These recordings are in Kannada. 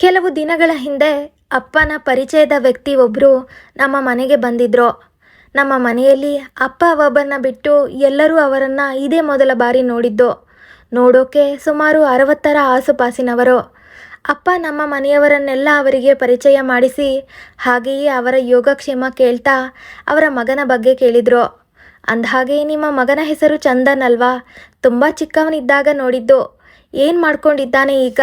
ಕೆಲವು ದಿನಗಳ ಹಿಂದೆ ಅಪ್ಪನ ಪರಿಚಯದ ವ್ಯಕ್ತಿ ಒಬ್ಬರು ನಮ್ಮ ಮನೆಗೆ ಬಂದಿದ್ರು. ನಮ್ಮ ಮನೆಯಲ್ಲಿ ಅಪ್ಪ ಒಬ್ಬರನ್ನ ಬಿಟ್ಟು ಎಲ್ಲರೂ ಅವರನ್ನು ಇದೇ ಮೊದಲ ಬಾರಿ ನೋಡಿದ್ದು. ನೋಡೋಕೆ ಸುಮಾರು ಅರವತ್ತರ ಆಸುಪಾಸಿನವರು. ಅಪ್ಪ ನಮ್ಮ ಮನೆಯವರನ್ನೆಲ್ಲ ಅವರಿಗೆ ಪರಿಚಯ ಮಾಡಿಸಿ, ಹಾಗೆಯೇ ಅವರ ಯೋಗಕ್ಷೇಮ ಕೇಳ್ತಾ ಅವರ ಮಗನ ಬಗ್ಗೆ ಕೇಳಿದರು. ಅಂದಹಾಗೆ ನಿಮ್ಮ ಮಗನ ಹೆಸರು ಚಂದನ್ ಅಲ್ವಾ? ತುಂಬ ಚಿಕ್ಕವನಿದ್ದಾಗ ನೋಡಿದ್ದು. ಏನು ಮಾಡ್ಕೊಂಡಿದ್ದಾನೆ ಈಗ?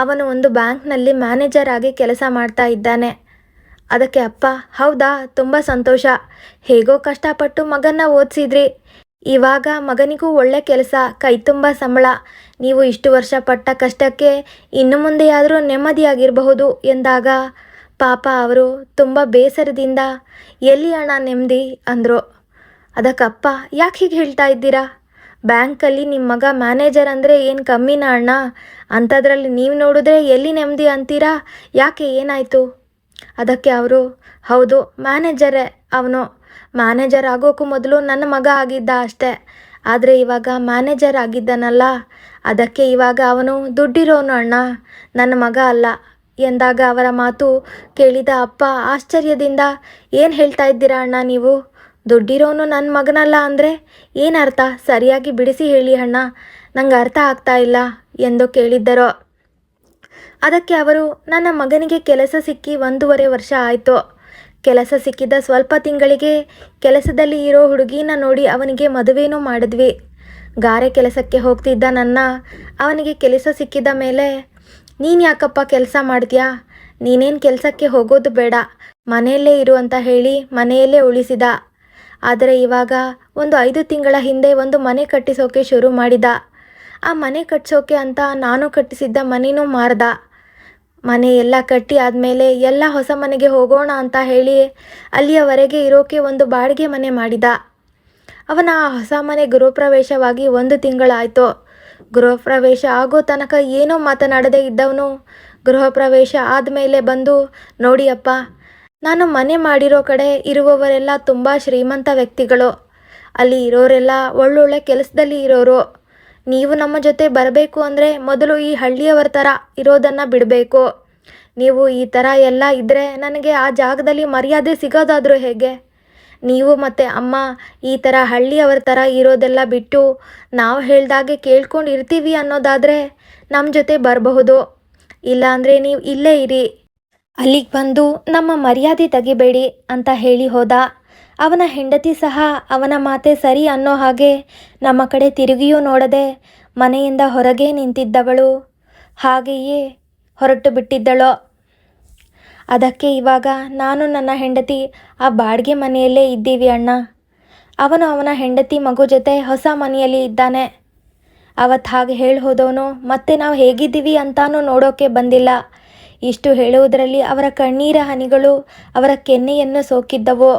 ಅವನು ಒಂದು ಬ್ಯಾಂಕ್ನಲ್ಲಿ ಮ್ಯಾನೇಜರ್ ಆಗಿ ಕೆಲಸ ಮಾಡ್ತಾ ಇದ್ದಾನೆ. ಅದಕ್ಕೆ ಅಪ್ಪ, ಹೌದಾ? ತುಂಬ ಸಂತೋಷ. ಹೇಗೋ ಕಷ್ಟಪಟ್ಟು ಮಗನ್ನ ಓದಿಸಿದ್ರಿ. ಇವಾಗ ಮಗನಿಗೂ ಒಳ್ಳೆ ಕೆಲಸ, ಕೈ ತುಂಬ ಸಂಬಳ. ನೀವು ಇಷ್ಟು ವರ್ಷ ಪಟ್ಟ ಕಷ್ಟಕ್ಕೆ ಇನ್ನು ಮುಂದೆಯಾದರೂ ನೆಮ್ಮದಿಯಾಗಿರಬಹುದು ಎಂದಾಗ, ಪಾಪ ಅವರು ತುಂಬ ಬೇಸರದಿಂದ, ಎಲ್ಲಿ ಅಣ್ಣ ನೆಮ್ಮದಿ? ಅಂದರು. ಅದಕ್ಕಪ್ಪ, ಯಾಕೆ ಹೀಗೆ ಹೇಳ್ತಾ ಇದ್ದೀರಾ? ಬ್ಯಾಂಕಲ್ಲಿ ನಿಮ್ಮ ಮಗ ಮ್ಯಾನೇಜರ್ ಅಂದರೆ ಏನು ಕಮ್ಮಿನಾ ಅಣ್ಣ? ಅಂಥದ್ರಲ್ಲಿ ನೀವು ನೋಡಿದ್ರೆ ಎಲ್ಲಿ ನೆಮ್ಮದಿ ಅಂತೀರಾ? ಯಾಕೆ ಏನಾಯಿತು? ಅದಕ್ಕೆ ಅವರು, ಹೌದು, ಮ್ಯಾನೇಜರೇ ಅವನು. ಮ್ಯಾನೇಜರ್ ಆಗೋಕ್ಕೂ ಮೊದಲು ನನ್ನ ಮಗ ಆಗಿದ್ದ ಅಷ್ಟೇ. ಆದರೆ ಇವಾಗ ಮ್ಯಾನೇಜರ್ ಆಗಿದ್ದಾನಲ್ಲ. ಅದಕ್ಕೆ ಇವಾಗ ಅವನು ದುಡ್ಡಿರೋನು ಅಣ್ಣ. ನನ್ನ ಮಗ ಅಲ್ಲ. ಎಂದಾಗ ಅವರ ಮಾತು ಕೇಳಿದ ಅಪ್ಪ ಆಶ್ಚರ್ಯದಿಂದ, ಏನು ಹೇಳ್ತಾ ಇದ್ದೀರಾ ಅಣ್ಣ ನೀವು? ದುಡ್ಡಿರೋನು ನನ್ನ ಮಗನಲ್ಲ ಅಂದರೆ ಏನರ್ಥ ಸರಿಯಾಗಿ ಬಿಡಿಸಿ ಹೇಳಿ ಅಣ್ಣ. ನಂಗೆ ಅರ್ಥ ಆಗ್ತಾ ಇಲ್ಲ ಎಂದು ಕೇಳಿದ್ದರು. ಅದಕ್ಕೆ ಅವರು, ನನ್ನ ಮಗನಿಗೆ ಕೆಲಸ ಸಿಕ್ಕಿ ಒಂದೂವರೆ ವರ್ಷ ಆಯಿತು. ಕೆಲಸ ಸಿಕ್ಕಿದ ಸ್ವಲ್ಪ ತಿಂಗಳಿಗೆ ಕೆಲಸದಲ್ಲಿ ಇರೋ ಹುಡುಗಿನ ನೋಡಿ ಅವನಿಗೆ ಮದುವೆನೂ ಮಾಡಿದ್ವಿ. ಗಾರೆ ಕೆಲಸಕ್ಕೆ ಹೋಗ್ತಿದ್ದ ನನ್ನ, ಅವನಿಗೆ ಕೆಲಸ ಸಿಕ್ಕಿದ ಮೇಲೆ, ನೀನು ಯಾಕಪ್ಪ ಕೆಲಸ ಮಾಡ್ತೀಯಾ? ನೀನೇನು ಕೆಲಸಕ್ಕೆ ಹೋಗೋದು ಬೇಡ. ಮನೆಯಲ್ಲೇ ಇರು ಅಂತ ಹೇಳಿ ಮನೆಯಲ್ಲೇ ಉಳಿಸಿದ. ಆದರೆ ಇವಾಗ ಒಂದು ಐದು ತಿಂಗಳ ಹಿಂದೆ ಒಂದು ಮನೆ ಕಟ್ಟಿಸೋಕೆ ಶುರು ಮಾಡಿದ. ಆ ಮನೆ ಕಟ್ಟಿಸೋಕೆ ಅಂತ ನಾನು ಕಟ್ಟಿಸಿದ್ದ ಮನೆನೂ ಮಾರ್ದ. ಮನೆ ಎಲ್ಲ ಕಟ್ಟಿ ಆದಮೇಲೆ ಎಲ್ಲ ಹೊಸ ಮನೆಗೆ ಹೋಗೋಣ ಅಂತ ಹೇಳಿ ಅಲ್ಲಿಯವರೆಗೆ ಇರೋಕೆ ಒಂದು ಬಾಡಿಗೆ ಮನೆ ಮಾಡಿದ. ಅವನ ಆ ಹೊಸ ಮನೆ ಗೃಹಪ್ರವೇಶವಾಗಿ ಒಂದು ತಿಂಗಳಾಯಿತು. ಗೃಹಪ್ರವೇಶ ಆಗೋ ತನಕ ಏನೋ ಮಾತನಾಡದೇ ಇದ್ದವನು ಗೃಹಪ್ರವೇಶ ಆದಮೇಲೆ ಬಂದು ನೋಡಿ ಅಪ್ಪ ನಾನು ಮನೆ ಮಾಡಿರೋ ಕಡೆ ಇರುವವರೆಲ್ಲ ತುಂಬ ಶ್ರೀಮಂತ ವ್ಯಕ್ತಿಗಳು. ಅಲ್ಲಿ ಇರೋರೆಲ್ಲ ಒಳ್ಳೊಳ್ಳೆ ಕೆಲಸದಲ್ಲಿ ಇರೋರು. ನೀವು ನಮ್ಮ ಜೊತೆ ಬರಬೇಕು ಅಂದರೆ ಮೊದಲು ಈ ಹಳ್ಳಿಯವರ ಥರ ಇರೋದನ್ನು ಬಿಡಬೇಕು. ನೀವು ಈ ಥರ ಎಲ್ಲ ಇದ್ದರೆ ನನಗೆ ಆ ಜಾಗದಲ್ಲಿ ಮರ್ಯಾದೆ ಸಿಗೋದಾದರೂ ಹೇಗೆ? ನೀವು ಮತ್ತು ಅಮ್ಮ ಈ ಥರ ಹಳ್ಳಿಯವರ ಥರ ಇರೋದೆಲ್ಲ ಬಿಟ್ಟು ನಾವು ಹೇಳ್ದಾಗೆ ಕೇಳ್ಕೊಂಡು ಇರ್ತೀವಿ ಅನ್ನೋದಾದರೆ ನಮ್ಮ ಜೊತೆ ಬರಬಹುದು. ಇಲ್ಲಾಂದರೆ ನೀವು ಇಲ್ಲೇ ಇರಿ. ಅಲ್ಲಿಗೆ ಬಂದು ನಮ್ಮ ಮರ್ಯಾದೆ ತೆಗಿಬೇಡಿ ಅಂತ ಹೇಳಿ ಹೋದ. ಅವನ ಹೆಂಡತಿ ಸಹ ಅವನ ಮಾತೆ ಸರಿ ಅನ್ನೋ ಹಾಗೆ ನಮ್ಮ ಕಡೆ ತಿರುಗಿಯೂ ನೋಡದೆ ಮನೆಯಿಂದ ಹೊರಗೆ ನಿಂತಿದ್ದವಳು. ಹಾಗೆಯೇ ಹೊರಟು ಬಿಟ್ಟಿದ್ದಳು. ಅದಕ್ಕೆ ಇವಾಗ ನಾನು ನನ್ನ ಹೆಂಡತಿ ಆ ಬಾಡಿಗೆ ಮನೆಯಲ್ಲೇ ಇದ್ದೀವಿ ಅಣ್ಣ. ಅವನು ಅವನ ಹೆಂಡತಿ ಮಗು ಜೊತೆ ಹೊಸ ಮನೆಯಲ್ಲಿ ಇದ್ದಾನೆ. ಅವತ್ತು ಹಾಗೆ ಹೇಳಿ ಹೋದವನು, ಮತ್ತೆ ನಾವು ಹೇಗಿದ್ದೀವಿ ಅಂತಾನೂ ನೋಡೋಕೆ ಬಂದಿಲ್ಲ. ಇಷ್ಟು ಹೇಳುವುದರಲ್ಲಿ ಅವರ ಕಣ್ಣೀರ ಹನಿಗಳು ಅವರ ಕೆನ್ನೆಯನ್ನು ಸೋಕಿದ್ದವು.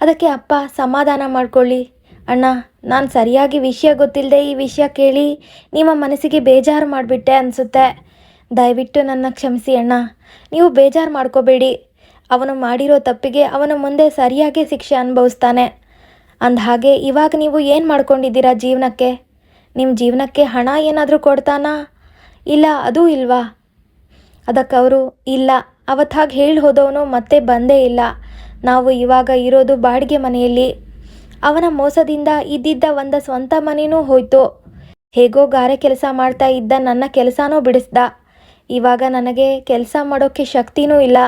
ಅದಕ್ಕೆ ಅಪ್ಪ, ಸಮಾಧಾನ ಮಾಡ್ಕೊಳ್ಳಿ. ಅಣ್ಣ, ನಾನು ಸರಿಯಾಗಿ ವಿಷಯ ಗೊತ್ತಿಲ್ಲದೆ ಈ ವಿಷಯ ಕೇಳಿ ನಿಮ್ಮ ಮನಸ್ಸಿಗೆ ಬೇಜಾರು ಮಾಡಿಬಿಟ್ಟೆ ಅನಿಸುತ್ತೆ. ದಯವಿಟ್ಟು ನನ್ನ ಕ್ಷಮಿಸಿ ಅಣ್ಣ. ನೀವು ಬೇಜಾರು ಮಾಡ್ಕೋಬೇಡಿ. ಅವನು ಮಾಡಿರೋ ತಪ್ಪಿಗೆ ಅವನ ಮುಂದೆ ಸರಿಯಾಗಿ ಶಿಕ್ಷೆ ಅನುಭವಿಸ್ತಾನೆ. ಅಂದ ಹಾಗೆ ಇವಾಗ ನೀವು ಏನು ಮಾಡ್ಕೊಂಡಿದ್ದೀರಾ ಜೀವನಕ್ಕೆ? ನಿಮ್ಮ ಜೀವನಕ್ಕೆ ಹಣ ಏನಾದರೂ ಕೊಡ್ತಾನಾ? ಇಲ್ಲ, ಅದೂ ಇಲ್ವಾ? ಅದಕ್ಕೆ ಅವರು, ಇಲ್ಲ ಅವತ್ತು ಹಾಗೆ ಹೇಳಿ ಹೋದವನು ಮತ್ತೆ ಬಂದೇ ಇಲ್ಲ. ನಾವು ಇವಾಗ ಇರೋದು ಬಾಡಿಗೆ ಮನೆಯಲ್ಲಿ. ಅವನ ಮೋಸದಿಂದ ಇದ್ದಿದ್ದ ಒಂದು ಸ್ವಂತ ಮನೆಯೂ ಹೋಯ್ತು. ಹೇಗೋ ಗಾರೆ ಕೆಲಸ ಮಾಡ್ತಾ ಇದ್ದ ನನ್ನ ಕೆಲಸನೂ ಬಿಡಿಸ್ದ. ಇವಾಗ ನನಗೆ ಕೆಲಸ ಮಾಡೋಕ್ಕೆ ಶಕ್ತಿನೂ ಇಲ್ಲ.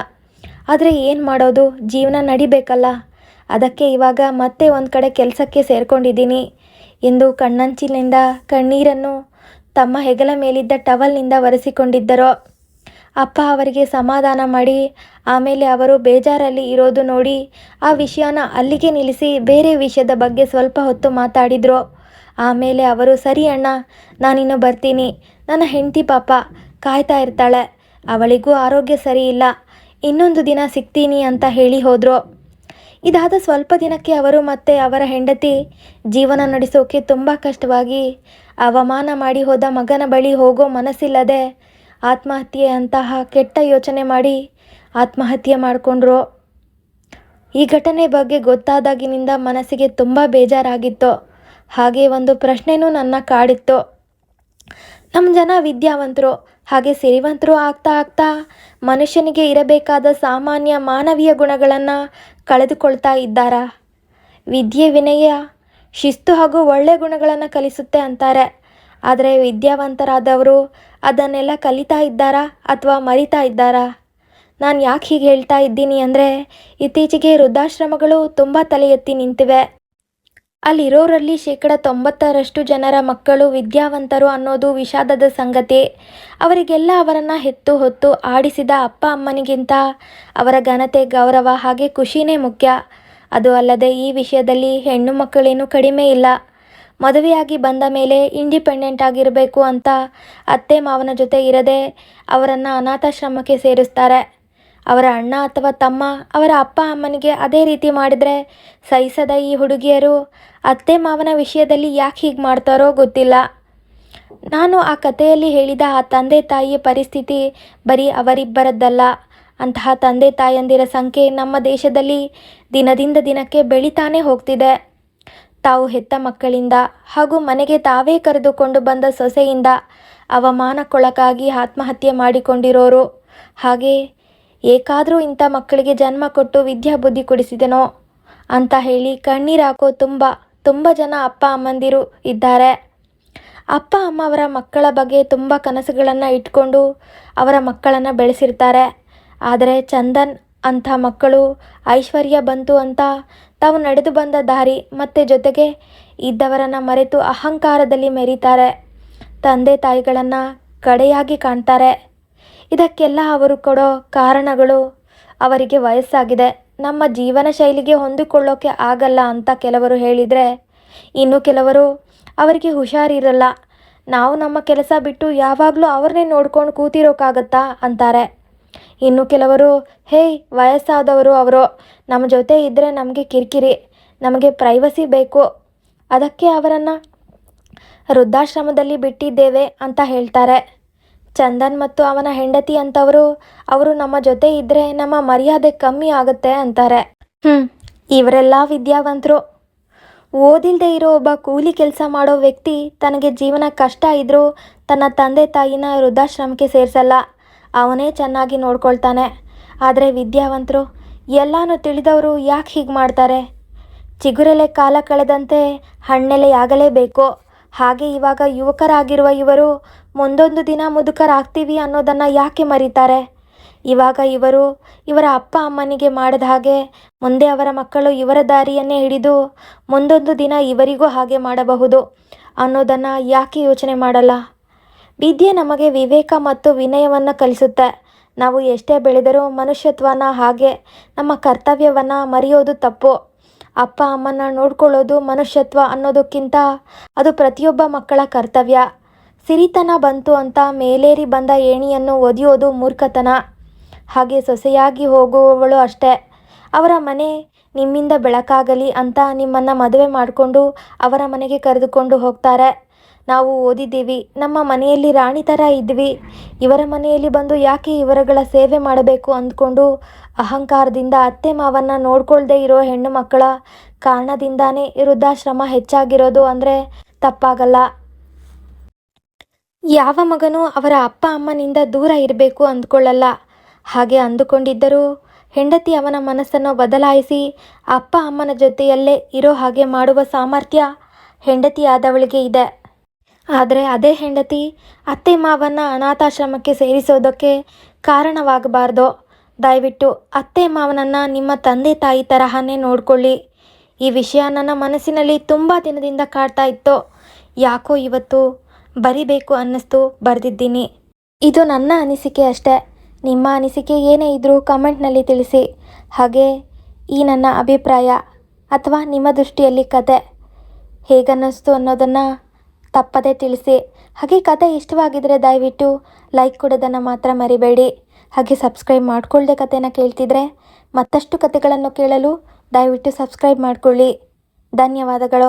ಆದರೆ ಏನು ಮಾಡೋದು? ಜೀವನ ನಡಿಬೇಕಲ್ಲ. ಅದಕ್ಕೆ ಇವಾಗ ಮತ್ತೆ ಒಂದು ಕಡೆ ಕೆಲಸಕ್ಕೆ ಸೇರ್ಕೊಂಡಿದ್ದೀನಿ. ಎಂದು ಕಣ್ಣಂಚಿನಿಂದ ಕಣ್ಣೀರನ್ನು ತಮ್ಮ ಹೆಗಲ ಮೇಲಿದ್ದ ಟವಲ್ನಿಂದ ಒರೆಸಿಕೊಂಡಿದ್ದರು? ಅಪ್ಪ ಅವರಿಗೆ ಸಮಾಧಾನ ಮಾಡಿ, ಆಮೇಲೆ ಅವರು ಬೇಜಾರಲ್ಲಿ ಇರೋದು ನೋಡಿ ಆ ವಿಷಯನ ಅಲ್ಲಿಗೆ ನಿಲ್ಲಿಸಿ ಬೇರೆ ವಿಷಯದ ಬಗ್ಗೆ ಸ್ವಲ್ಪ ಹೊತ್ತು ಮಾತಾಡಿದರು. ಆಮೇಲೆ ಅವರು, ಸರಿ ಅಣ್ಣ, ನಾನಿನ್ನು ಬರ್ತೀನಿ. ನನ್ನ ಹೆಂಡತಿ ಪಾಪ ಕಾಯ್ತಾ ಇರ್ತಾಳೆ. ಅವಳಿಗೂ ಆರೋಗ್ಯ ಸರಿ ಇಲ್ಲ. ಇನ್ನೊಂದು ದಿನ ಸಿಗ್ತೀನಿ ಅಂತ ಹೇಳಿ ಹೋದರು. ಇದಾದ ಸ್ವಲ್ಪ ದಿನಕ್ಕೆ ಅವರು ಮತ್ತೆ ಅವರ ಹೆಂಡತಿ ಜೀವನ ನಡೆಸೋಕೆ ತುಂಬ ಕಷ್ಟವಾಗಿ ಅವಮಾನ ಮಾಡಿ ಹೋದ ಮಗನ ಬಳಿ ಹೋಗೋ ಮನಸ್ಸಿಲ್ಲದೆ ಆತ್ಮಹತ್ಯೆ ಅಂತಹ ಕೆಟ್ಟ ಯೋಚನೆ ಮಾಡಿ ಆತ್ಮಹತ್ಯೆ ಮಾಡಿಕೊಂಡ್ರು. ಈ ಘಟನೆ ಬಗ್ಗೆ ಗೊತ್ತಾದಾಗಿನಿಂದ ಮನಸ್ಸಿಗೆ ತುಂಬ ಬೇಜಾರಾಗಿತ್ತು. ಹಾಗೆ ಒಂದು ಪ್ರಶ್ನೆನೂ ನನ್ನ ಕಾಡಿತ್ತು. ನಮ್ಮ ಜನ ವಿದ್ಯಾವಂತರು, ಹಾಗೆ ಸಿರಿವಂತರು ಆಗ್ತಾ ಆಗ್ತಾ ಮನುಷ್ಯನಿಗೆ ಇರಬೇಕಾದ ಸಾಮಾನ್ಯ ಮಾನವೀಯ ಗುಣಗಳನ್ನು ಕಳೆದುಕೊಳ್ತಾ ಇದ್ದಾರಾ? ವಿದ್ಯೆ ವಿನಯ, ಶಿಸ್ತು ಹಾಗೂ ಒಳ್ಳೆಯ ಗುಣಗಳನ್ನು ಕಲಿಸುತ್ತೆ ಅಂತಾರೆ. ಆದರೆ ವಿದ್ಯಾವಂತರಾದವರು ಅದನ್ನೆಲ್ಲ ಕಲಿತಾ ಇದ್ದಾರಾ ಅಥವಾ ಮರಿತಾ ಇದ್ದಾರಾ? ನಾನು ಯಾಕೆ ಹೀಗೆ ಹೇಳ್ತಾ ಇದ್ದೀನಿ ಅಂದರೆ ಇತ್ತೀಚೆಗೆ ವೃದ್ಧಾಶ್ರಮಗಳು ತುಂಬ ತಲೆ ಎತ್ತಿ ನಿಂತಿವೆ. ಅಲ್ಲಿರೋರಲ್ಲಿ ಶೇಕಡ ತೊಂಬತ್ತರಷ್ಟು ಜನರ ಮಕ್ಕಳು ವಿದ್ಯಾವಂತರು ಅನ್ನೋದು ವಿಷಾದದ ಸಂಗತಿ. ಅವರಿಗೆಲ್ಲ ಅವರನ್ನು ಹೆತ್ತು ಹೊತ್ತು ಆಡಿಸಿದ ಅಪ್ಪ ಅಮ್ಮನಿಗಿಂತ ಅವರ ಘನತೆ, ಗೌರವ ಹಾಗೆ ಖುಷಿನೇ ಮುಖ್ಯ. ಅದು ಅಲ್ಲದೆ ಈ ವಿಷಯದಲ್ಲಿ ಹೆಣ್ಣು ಮಕ್ಕಳೇನು ಕಡಿಮೆ ಇಲ್ಲ. ಮದುವೆಯಾಗಿ ಬಂದ ಮೇಲೆ ಇಂಡಿಪೆಂಡೆಂಟ್ ಆಗಿರಬೇಕು ಅಂತ ಅತ್ತೆ ಮಾವನ ಜೊತೆ ಇರದೆ ಅವರನ್ನು ಅನಾಥಾಶ್ರಮಕ್ಕೆ ಸೇರಿಸ್ತಾರೆ. ಅವರ ಅಣ್ಣ ಅಥವಾ ತಮ್ಮ, ಅವರ ಅಪ್ಪ ಅಮ್ಮನಿಗೆ ಅದೇ ರೀತಿ ಮಾಡಿದರೆ ಸಹಿಸದ ಈ ಹುಡುಗಿಯರು ಅತ್ತೆ ಮಾವನ ವಿಷಯದಲ್ಲಿ ಯಾಕೆ ಹೀಗೆ ಮಾಡ್ತಾರೋ ಗೊತ್ತಿಲ್ಲ. ನಾನು ಆ ಕಥೆಯಲ್ಲಿ ಹೇಳಿದ ಆ ತಂದೆ ತಾಯಿಯ ಪರಿಸ್ಥಿತಿ ಬರೀ ಅವರಿಬ್ಬರದ್ದಲ್ಲ. ಅಂತಹ ತಂದೆ ತಾಯಂದಿರ ಸಂಖ್ಯೆ ನಮ್ಮ ದೇಶದಲ್ಲಿ ದಿನದಿಂದ ದಿನಕ್ಕೆ ಬೆಳೀತಾನೆ ಹೋಗ್ತಿದೆ. ತಾವು ಹೆತ್ತ ಮಕ್ಕಳಿಂದ ಹಾಗೂ ಮನೆಗೆ ತಾವೇ ಕರೆದುಕೊಂಡು ಬಂದ ಸೊಸೆಯಿಂದ ಅವಮಾನಕ್ಕೊಳಗಾಗಿ ಆತ್ಮಹತ್ಯೆ ಮಾಡಿಕೊಂಡಿರೋರು. ಹಾಗೆ ಏಕಾದರೂ ಇಂಥ ಮಕ್ಕಳಿಗೆ ಜನ್ಮ ಕೊಟ್ಟು ವಿದ್ಯಾಬುದ್ಧಿ ಕೊಡಿಸಿದೆನೋ? ಅಂತ ಹೇಳಿ ಕಣ್ಣೀರಾಕೋ ತುಂಬ ತುಂಬ ಜನ ಅಪ್ಪ ಅಮ್ಮಂದಿರು ಇದ್ದಾರೆ. ಅಪ್ಪ, ಅಮ್ಮ ಅವರ ಮಕ್ಕಳ ಬಗ್ಗೆ ತುಂಬ ಕನಸುಗಳನ್ನು ಇಟ್ಕೊಂಡು ಅವರ ಮಕ್ಕಳನ್ನು ಬೆಳೆಸಿರ್ತಾರೆ. ಆದರೆ ಚಂದನ್ ಅಂಥ ಮಕ್ಕಳು ಐಶ್ವರ್ಯ ಬಂತು ಅಂತ ತಾವು ನಡೆದು ಬಂದ ದಾರಿ ಮತ್ತೆ ಜೊತೆಗೆ ಇದ್ದವರನ್ನು ಮರೆತು ಅಹಂಕಾರದಲ್ಲಿ ಮೆರೀತಾರೆ. ತಂದೆ ತಾಯಿಗಳನ್ನು ಕಡೆಯಾಗಿ ಕಾಣ್ತಾರೆ. ಇದಕ್ಕೆಲ್ಲ ಅವರು ಕೊಡೋ ಕಾರಣಗಳು ಅವರಿಗೆ ವಯಸ್ಸಾಗಿದೆ. ನಮ್ಮ ಜೀವನ ಶೈಲಿಗೆ ಹೊಂದಿಕೊಳ್ಳೋಕೆ ಆಗಲ್ಲ ಅಂತ ಕೆಲವರು ಹೇಳಿದರೆ, ಇನ್ನು ಕೆಲವರು ಅವರಿಗೆ ಹುಷಾರಿರಲ್ಲ. ನಾವು ನಮ್ಮ ಕೆಲಸ ಬಿಟ್ಟು ಯಾವಾಗಲೂ ಅವ್ರನ್ನೇ ನೋಡ್ಕೊಂಡು ಕೂತಿರೋಕ್ಕಾಗತ್ತಾ ಅಂತಾರೆ. ಇನ್ನು ಕೆಲವರು, ಹೇಯ್, ವಯಸ್ಸಾದವರು ಅವರು, ನಮ್ಮ ಜೊತೆ ಇದ್ದರೆ ನಮಗೆ ಕಿರಿಕಿರಿ, ನಮಗೆ ಪ್ರೈವಸಿ ಬೇಕು. ಅದಕ್ಕೆ ಅವರನ್ನು ವೃದ್ಧಾಶ್ರಮದಲ್ಲಿ ಬಿಟ್ಟಿದ್ದೇವೆ ಅಂತ ಹೇಳ್ತಾರೆ. ಚಂದನ್ ಮತ್ತು ಅವನ ಹೆಂಡತಿ ಅಂತವರು, ಅವರು ನಮ್ಮ ಜೊತೆ ಇದ್ದರೆ ನಮ್ಮ ಮರ್ಯಾದೆ ಕಮ್ಮಿ ಆಗುತ್ತೆ ಅಂತಾರೆ. ಹ್ಞೂ ಇವರೆಲ್ಲ ವಿದ್ಯಾವಂತರು. ಓದಿಲ್ಲದೆ ಇರೋ ಒಬ್ಬ ಕೂಲಿ ಕೆಲಸ ಮಾಡೋ ವ್ಯಕ್ತಿ ತನಗೆ ಜೀವನ ಕಷ್ಟ ಇದ್ದರೂ ತನ್ನ ತಂದೆ ತಾಯಿನ ವೃದ್ಧಾಶ್ರಮಕ್ಕೆ ಸೇರಿಸಲ್ಲ. ಅವನೇ ಚೆನ್ನಾಗಿ ನೋಡ್ಕೊಳ್ತಾನೆ. ಆದರೆ ವಿದ್ಯಾವಂತರು, ಎಲ್ಲನೂ ತಿಳಿದವರು ಯಾಕೆ ಹೀಗೆ ಮಾಡ್ತಾರೆ? ಚಿಗುರೆಲೆ ಕಾಲ ಕಳೆದಂತೆ ಹಣ್ಣೆಲೆಯಾಗಲೇಬೇಕು ಹಾಗೆ ಇವಾಗ ಯುವಕರಾಗಿರುವ ಇವರು ಮುಂದೊಂದು ದಿನ ಮುದುಕರಾಗ್ತೀವಿ ಅನ್ನೋದನ್ನು ಯಾಕೆ ಮರೀತಾರೆ? ಇವಾಗ ಇವರು ಇವರ ಅಪ್ಪ ಅಮ್ಮನಿಗೆ ಮಾಡಿದ ಹಾಗೆ ಮುಂದೆ ಅವರ ಮಕ್ಕಳು ಇವರ ದಾರಿಯನ್ನೇ ಹಿಡಿದು ಮುಂದೊಂದು ದಿನ ಇವರಿಗೂ ಹಾಗೆ ಮಾಡಬಹುದು ಅನ್ನೋದನ್ನು ಯಾಕೆ ಯೋಚನೆ ಮಾಡಲ್ಲ? ವಿದ್ಯೆ ನಮಗೆ ವಿವೇಕ ಮತ್ತು ವಿನಯವನ್ನು ಕಲಿಸುತ್ತೆ. ನಾವು ಎಷ್ಟೇ ಬೆಳೆದರೂ ಮನುಷ್ಯತ್ವನ ಹಾಗೆ ನಮ್ಮ ಕರ್ತವ್ಯವನ್ನು ಮರೆಯೋದು ತಪ್ಪು. ಅಪ್ಪ, ಅಮ್ಮನ ನೋಡ್ಕೊಳ್ಳೋದು ಮನುಷ್ಯತ್ವ ಅನ್ನೋದಕ್ಕಿಂತ ಅದು ಪ್ರತಿಯೊಬ್ಬ ಮಕ್ಕಳ ಕರ್ತವ್ಯ. ಸಿರಿತನ ಬಂತು ಅಂತ ಮೇಲೇರಿ ಬಂದ ಏಣಿಯನ್ನು ಒದೆಯೋದು ಮೂರ್ಖತನ. ಹಾಗೆ ಸೊಸೆಯಾಗಿ ಹೋಗುವವಳು ಅಷ್ಟೇ. ಅವರ ಮನೆ ನಿಮ್ಮಿಂದ ಬೆಳಕಾಗಲಿ ಅಂತ ನಿಮ್ಮನ್ನು ಮದುವೆ ಮಾಡಿಕೊಂಡು ಅವರ ಮನೆಗೆ ಕರೆದುಕೊಂಡು ಹೋಗ್ತಾರೆ. ನಾವು ಓದಿದ್ದೀವಿ. ನಮ್ಮ ಮನೆಯಲ್ಲಿ ರಾಣಿ ಥರ ಇದ್ವಿ. ಇವರ ಮನೆಯಲ್ಲಿ ಬಂದು ಯಾಕೆ ಇವರುಗಳ ಸೇವೆ ಮಾಡಬೇಕು ಅಂದ್ಕೊಂಡು ಅಹಂಕಾರದಿಂದ ಅತ್ತೆ ಮಾವನ್ನ ನೋಡ್ಕೊಳ್ದೇ ಇರೋ ಹೆಣ್ಣು ಮಕ್ಕಳ ಕಾರಣದಿಂದಾನೇ ವೃದ್ಧಾಶ್ರಮ ಹೆಚ್ಚಾಗಿರೋದು ಅಂದರೆ ತಪ್ಪಾಗಲ್ಲ. ಯಾವ ಮಗನೂ ಅವರ ಅಪ್ಪ ಅಮ್ಮನಿಂದ ದೂರ ಇರಬೇಕು ಅಂದ್ಕೊಳ್ಳಲ್ಲ. ಹಾಗೆ ಅಂದುಕೊಂಡಿದ್ದರೂ ಹೆಂಡತಿ ಅವನ ಮನಸ್ಸನ್ನು ಬದಲಾಯಿಸಿ ಅಪ್ಪ ಅಮ್ಮನ ಜೊತೆಯಲ್ಲೇ ಇರೋ ಹಾಗೆ ಮಾಡುವ ಸಾಮರ್ಥ್ಯ ಹೆಂಡತಿಯಾದವಳಿಗೆ ಇದೆ. ಆದರೆ ಅದೇ ಹೆಂಡತಿ ಅತ್ತೆ ಮಾವನ್ನ ಅನಾಥಾಶ್ರಮಕ್ಕೆ ಸೇರಿಸೋದಕ್ಕೆ ಕಾರಣವಾಗಬಾರ್ದು. ದಯವಿಟ್ಟು ಅತ್ತೆ ಮಾವನನ್ನು ನಿಮ್ಮ ತಂದೆ ತಾಯಿ ತರಹನೇ ನೋಡಿಕೊಳ್ಳಿ. ಈ ವಿಷಯ ನನ್ನ ಮನಸ್ಸಿನಲ್ಲಿ ತುಂಬ ದಿನದಿಂದ ಕಾಡ್ತಾ ಇತ್ತು. ಯಾಕೋ ಇವತ್ತು ಬರಿಬೇಕು ಅನ್ನಿಸ್ತು, ಬರೆದಿದ್ದೀನಿ. ಇದು ನನ್ನ ಅನಿಸಿಕೆ ಅಷ್ಟೇ. ನಿಮ್ಮ ಅನಿಸಿಕೆ ಏನೇ ಇದ್ದರೂ ಕಮೆಂಟ್ನಲ್ಲಿ ತಿಳಿಸಿ. ಹಾಗೆ ಈ ನನ್ನ ಅಭಿಪ್ರಾಯ ಅಥವಾ ನಿಮ್ಮ ದೃಷ್ಟಿಯಲ್ಲಿ ಕತೆ ಹೇಗನ್ನಿಸ್ತು ಅನ್ನೋದನ್ನು ತಪ್ಪದೇ ತಿಳಿಸಿ. ಹಾಗೆ ಕತೆ ಇಷ್ಟವಾಗಿದ್ದರೆ ದಯವಿಟ್ಟು ಲೈಕ್ ಕೊಡೋದನ್ನು ಮಾತ್ರ ಮರಿಬೇಡಿ. ಹಾಗೆ ಸಬ್ಸ್ಕ್ರೈಬ್ ಮಾಡ್ಕೊಳ್ಳದೆ ಕತೆನ ಕೇಳ್ತಿದ್ರೆ ಮತ್ತಷ್ಟು ಕತೆಗಳನ್ನು ಕೇಳಲು ದಯವಿಟ್ಟು ಸಬ್ಸ್ಕ್ರೈಬ್ ಮಾಡಿಕೊಳ್ಳಿ. ಧನ್ಯವಾದಗಳು.